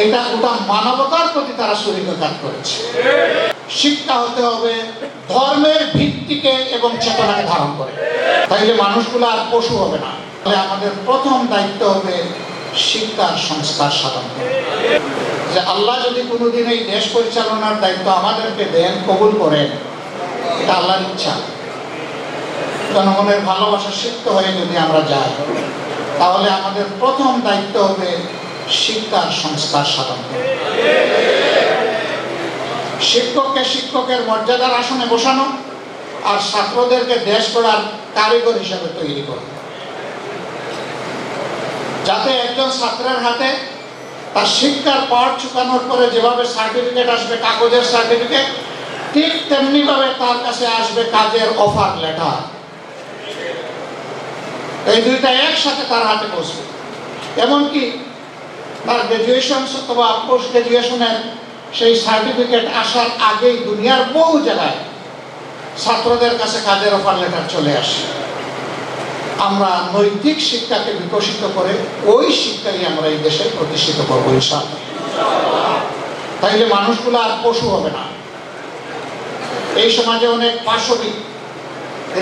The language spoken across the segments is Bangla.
এটা গোটা মানবতার প্রতি তারা শরীরঘাত করেছে। শিক্ষা হতে হবে ধর্মের ভিত্তিকে এবং চেতনাকে ধারণ করে। তাইলে মানুষগুলো আর পশু হবে না, তাহলে আমাদের প্রথম দায়িত্ব হবে শিক্ষার সংস্কার সাধন। যে আল্লাহ যদি কোনোদিন এই দেশ পরিচালনার দায়িত্ব আমাদেরকে দেন, কবুল করেন, এটা আল্লাহর ইচ্ছা। জনগণের ভালোবাসা সিক্ত হয়ে যদি আমরা যাই, তাহলে আমাদের প্রথম দায়িত্ব হবে শিক্ষার সংস্কার সাধন করা। শিক্ষককে শিক্ষকের মর্যাদার আসনে বসানো আর ছাত্রদেরকে দেশ গড়ার কারিগর হিসাবে তৈরি করা। যাতে একজন ছাত্রের হাতে তার শিক্ষার পাওয়ার চুকানোর পরে যেভাবে সার্টিফিকেট আসবে, কাগজের সার্টিফিকেট, ঠিক তেমনি ভাবে তার কাছে আসবে কাজের অফার লেটার। এই দুইটা একসাথে তার হাতে বসবে। এমনকি তার গ্রাজুয়েশন অথবা পোস্ট গ্রাজুয়েশনের সেই সার্টিফিকেট আসার আগেই দুনিয়ার বহু জায়গায় ছাত্রদের কাছে কাজের অফার লেটার চলে আসে। আমরা নৈতিক শিক্ষাকে বিকশিত করে ওই শিক্ষাই আমরা এই দেশে প্রতিষ্ঠিত করব ইনশাআল্লাহ। তাইলে মানুষগুলো আর পশু হবে না। এই সমাজে অনেক পাশবিক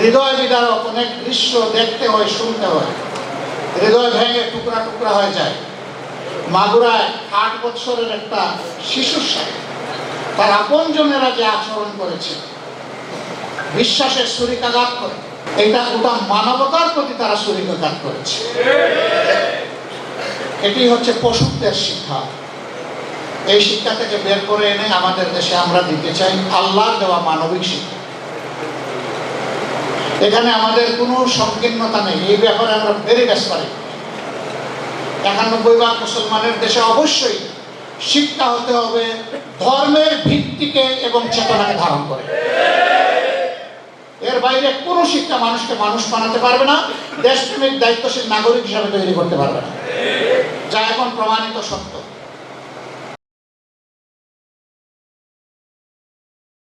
হৃদয় বিদারক, অনেক দৃশ্য দেখতে হয়, শুনতে হয়। হৃদয় ভেঙে টুকরা টুকরা হয়ে যায়। মাগুরায় আট বছরের একটা শিশুর সাথে। তার যে আচরণ করেছে, বিশ্বাসের করে এটা গোটা মানবতার প্রতি তারা করেছে। এটি হচ্ছে পশুত্বের শিক্ষা। এই শিক্ষা থেকে বের করে এনে আমাদের দেশে আমরা দিতে চাই আল্লাহর দেওয়া মানবিক শিক্ষা। এখানে আমাদের কোনো সংকীর্ণতা নেই, এই ব্যাপারে আমরা ভেরি পারি। একানব্বই ভাগ মুসলমানের দেশে অবশ্যই শিক্ষা হতে হবে, ধর্মের ভিত্তিকে এবং চেতনাকে ধারণ করে। এর বাইরে কোনো শিক্ষা মানুষকে মানুষ বানাতে পারবে না, দেশপ্রেমিক, দায়িত্বশীল নাগরিক হিসাবে তৈরি করতে পারবে না। যা এখন প্রমাণিত সত্য।